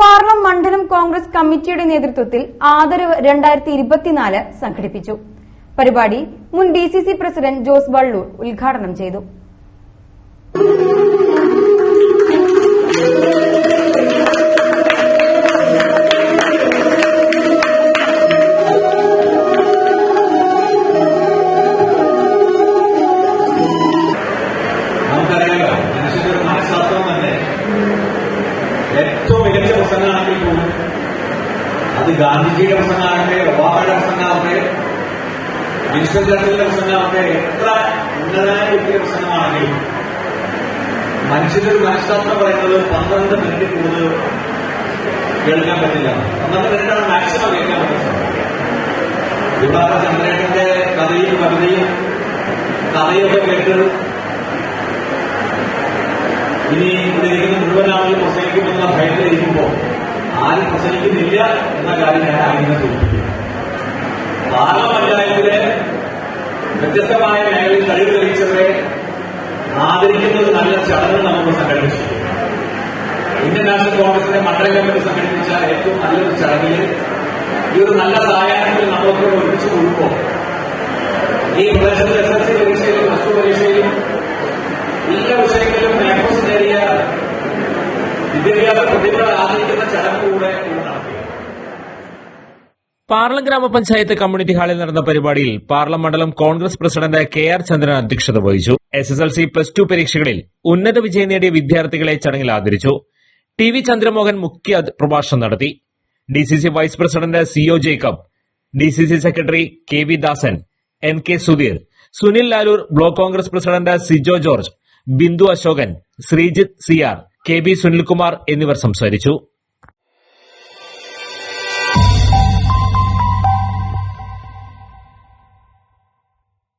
പാർലം മണ്ഡലം കോൺഗ്രസ് കമ്മിറ്റിയുടെ നേതൃത്വത്തിൽ ആദരവ് രണ്ടായിരത്തി ഇരുപത്തിനാല് സംഘടിപ്പിച്ചു. പരിപാടി മുൻ D C C president Jose Vallur ഉദ്ഘാടനം ചെയ്തു. അത് ഗാന്ധിജിയുടെ പ്രസംഗമാകട്ടെ ഒബാമയുടെ പ്രസംഗമാകട്ടെ വിൻസ്റ്റൺ ചർച്ചിലിന്റെ പ്രസംഗമാകട്ടെ എത്ര ഉന്നതമായ വ്യക്തിയുടെ പ്രസംഗമാണെങ്കിലും മനുഷ്യന്റെ ഒരു മനഃശാസ്ത്രം പറയുന്നത് പന്ത്രണ്ട് മിനിറ്റ് കൂടുതൽ കേൾക്കാൻ പറ്റില്ല. പന്ത്രണ്ട് മിനിറ്റാണ് മാക്സിമം കേൾക്കാൻ പറ്റുന്നത്. ഇവിടെ ചന്ദ്രേട്ടന്റെ കഥയും കവിതയും കഥയൊക്കെ കേട്ട് ഇനി ഇവിടെ ഇരിക്കുന്ന മുഴുവൻ ആളുകൾ പ്രസംഗിക്കുമെന്ന ഭയത്തിലിരിക്കുമ്പോൾ ആരും പ്രസംഗിക്കുന്നില്ല എന്ന കാര്യം ഞാൻ ആദ്യം സൂചിപ്പിക്കുന്നു പാലാ വ്യത്യസ്തമായ മേഖലയിൽ കഴിവ് തെളിയിച്ചവരെ ആദരിക്കുന്നത് നല്ല ചടങ്ങ് നമുക്ക് സംഘടിപ്പിച്ചു ഇന്ത്യൻ നാഷണൽ കോൺഗ്രസിന്റെ മണ്ഡല കമ്മിറ്റി സംഘടിപ്പിച്ച ഏറ്റവും നല്ലൊരു ചടങ്ങിൽ ഈ ഒരു നല്ല സായാഹ്നത്തിൽ നമ്മളൊക്കെ ഒരുമിച്ച് കൂടുമ്പോൾ ഈ പ്രദേശത്ത് എസ് എസ് സി പരീക്ഷയിലും പ്ലസ് ടു പരീക്ഷയിലും എല്ലാ വിഷയങ്ങളിലും നേട്ടം നേടിയ വിദ്യാഭ്യാസ കൂടെ പാർലം ഗ്രാമപഞ്ചായത്ത് കമ്മ്യൂണിറ്റി ഹാളിൽ നടന്ന പരിപാടിയിൽ പാർലം മണ്ഡലം Congress president K R Chandran അധ്യക്ഷത വഹിച്ചു. S S L C plus two പരീക്ഷകളിൽ ഉന്നത വിജയം നേടിയ വിദ്യാർത്ഥികളെ ചടങ്ങിൽ ആദരിച്ചു. ടി വി ചന്ദ്രമോഹൻ മുഖ്യ പ്രഭാഷണം നടത്തി. D C C vice president C O Jacob D C C secretary K V Dasan N K Sudheer Sunil Lalur block Congress president Sijo George Bindu Ashokan Sreejith Siyar K B Sunilkumar എന്നിവർ സംസാരിച്ചു.